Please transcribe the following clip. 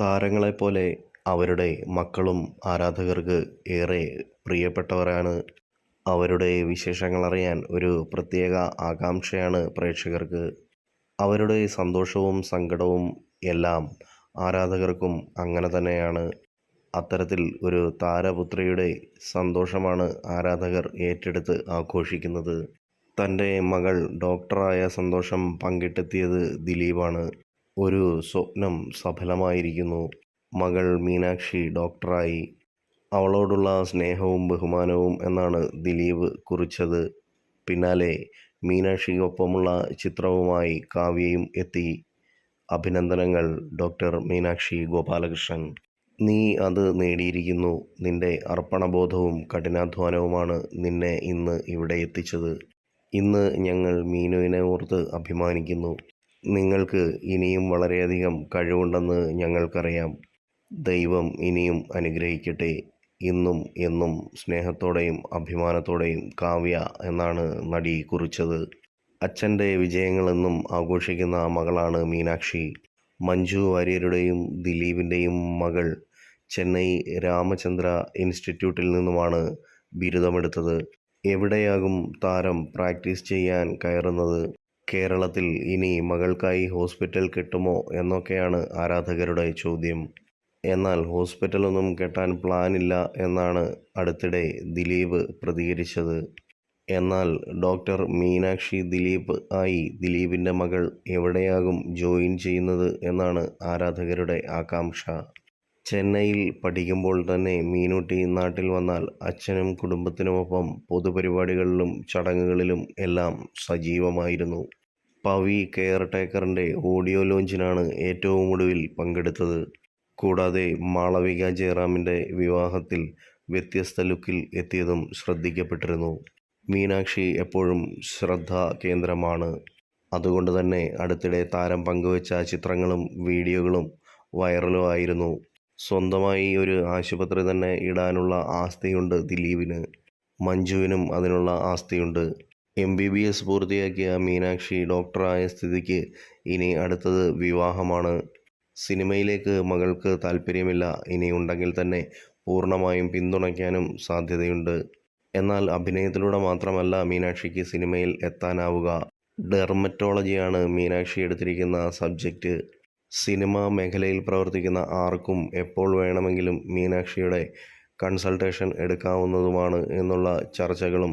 താരങ്ങളെപ്പോലെ അവരുടെ മക്കളും ആരാധകർക്ക് ഏറെ പ്രിയപ്പെട്ടവരാണ്. അവരുടെ വിശേഷങ്ങൾ അറിയാൻ ഒരു പ്രത്യേക ആകാംക്ഷയാണ് പ്രേക്ഷകർക്ക്. അവരുടെ സന്തോഷവും സങ്കടവും എല്ലാം ആരാധകർക്കും അങ്ങനെ തന്നെയാണ്. അത്തരത്തിൽ ഒരു താരപുത്രിയുടെ സന്തോഷമാണ് ആരാധകർ ഏറ്റെടുത്ത് ആഘോഷിക്കുന്നത്. തന്റെ മകൾ ഡോക്ടറായ സന്തോഷം പങ്കിട്ടെത്തിയത് ദിലീപാണ്. ഒരു സ്വപ്നം സഫലമായിരിക്കുന്നു. മകൾ മീനാക്ഷി ഡോക്ടറായി. അവളോടുള്ള സ്നേഹവും ബഹുമാനവും എന്നാണ് ദിലീപ് കുറിച്ചത്. പിന്നാലെ മീനാക്ഷിക്കൊപ്പമുള്ള ചിത്രവുമായി കാവ്യയും എത്തി. അഭിനന്ദനങ്ങൾ ഡോക്ടർ മീനാക്ഷി ഗോപാലകൃഷ്ണൻ. നീ അത് നേടിയിരിക്കുന്നു. നിന്റെ അർപ്പണബോധവും കഠിനാധ്വാനവുമാണ് നിന്നെ ഇന്ന് ഇവിടെ എത്തിച്ചത്. ഇന്ന് ഞങ്ങൾ മീനുവിനെ ഓർത്ത് അഭിമാനിക്കുന്നു. നിങ്ങൾക്ക് ഇനിയും വളരെയധികം കഴിവുണ്ടെന്ന് ഞങ്ങൾക്കറിയാം. ദൈവം ഇനിയും അനുഗ്രഹിക്കട്ടെ. ഇന്നും എന്നും സ്നേഹത്തോടെയും അഭിമാനത്തോടെയും കാവ്യ എന്നാണ് നടി കുറിച്ചത്. അച്ഛന്റെ വിജയങ്ങളെന്നും ആഘോഷിക്കുന്ന മകളാണ് മീനാക്ഷി. മഞ്ജു വാര്യരുടെയും ദിലീപിന്റെയും മകൾ ചെന്നൈ രാമചന്ദ്ര ഇൻസ്റ്റിറ്റ്യൂട്ടിൽ നിന്നുമാണ് ബിരുദമെടുത്തത്. എവിടെയാകും താരം പ്രാക്ടീസ് ചെയ്യാൻ കയറുന്നത്? കേരളത്തിൽ ഇനി മകൾക്കായി ഹോസ്പിറ്റൽ കിട്ടുമോ എന്നൊക്കെയാണ് ആരാധകരുടെ ചോദ്യം. എന്നാൽ ഹോസ്പിറ്റലൊന്നും കെട്ടാൻ പ്ലാൻ ഇല്ല എന്നാണ് അടുത്തിടെ ദിലീപ് പ്രതികരിച്ചത്. എന്നാൽ ഡോക്ടർ മീനാക്ഷി ദിലീപ് ആയി ദിലീപിന്റെ മകൾ എവിടെയാകും ജോയിൻ ചെയ്യുന്നത് എന്നാണ് ആരാധകരുടെ ആകാംക്ഷ. ചെന്നൈയിൽ പഠിക്കുമ്പോൾ തന്നെ മീനുട്ടി നാട്ടിൽ വന്നാൽ അച്ഛനും കുടുംബത്തിനുമൊപ്പം പൊതുപരിപാടികളിലും ചടങ്ങുകളിലും എല്ലാം സജീവമായിരുന്നു. പവി കെയർ ടേക്കറിന്റെ ഓഡിയോ ലോഞ്ചിനാണ് ഏറ്റവും ഒടുവിൽ പങ്കെടുത്തത്. കൂടാതെ മാളവിക ജയറാമിന്റെ വിവാഹത്തിൽ വ്യത്യസ്ത ലുക്കിൽ എത്തിയതും ശ്രദ്ധിക്കപ്പെട്ടിരുന്നു. മീനാക്ഷി എപ്പോഴും ശ്രദ്ധാ കേന്ദ്രമാണ്. അതുകൊണ്ട് തന്നെ അടുത്തിടെ താരം പങ്കുവച്ച ചിത്രങ്ങളും വീഡിയോകളും വൈറലും ആയിരുന്നു സ്വന്തമായി ഒരു ആശുപത്രി തന്നെ ഇടാനുള്ള ആസ്തിയുണ്ട് ദിലീപിന്. മഞ്ജുവിനും അതിനുള്ള ആസ്തിയുണ്ട്. എം ബി ബി എസ് പൂർത്തിയാക്കിയ മീനാക്ഷി ഡോക്ടറായ സ്ഥിതിക്ക് ഇനി അടുത്തത് വിവാഹമാണ്. സിനിമയിലേക്ക് മകൾക്ക് താല്പര്യമില്ല. ഇനി ഉണ്ടെങ്കിൽ തന്നെ പൂർണമായും പിന്തുണയ്ക്കാനും സാധ്യതയുണ്ട്. എന്നാൽ അഭിനയത്തിലൂടെ മാത്രമല്ല മീനാക്ഷിക്ക് സിനിമയിൽ എത്താനാവുക. ഡെർമറ്റോളജിയാണ് മീനാക്ഷി എടുത്തിരിക്കുന്ന സബ്ജക്റ്റ്. സിനിമാ മേഖലയിൽ പ്രവർത്തിക്കുന്ന ആർക്കും എപ്പോൾ വേണമെങ്കിലും മീനാക്ഷിയുടെ കൺസൾട്ടേഷൻ എടുക്കാവുന്നതുമാണ് എന്നുള്ള ചർച്ചകളും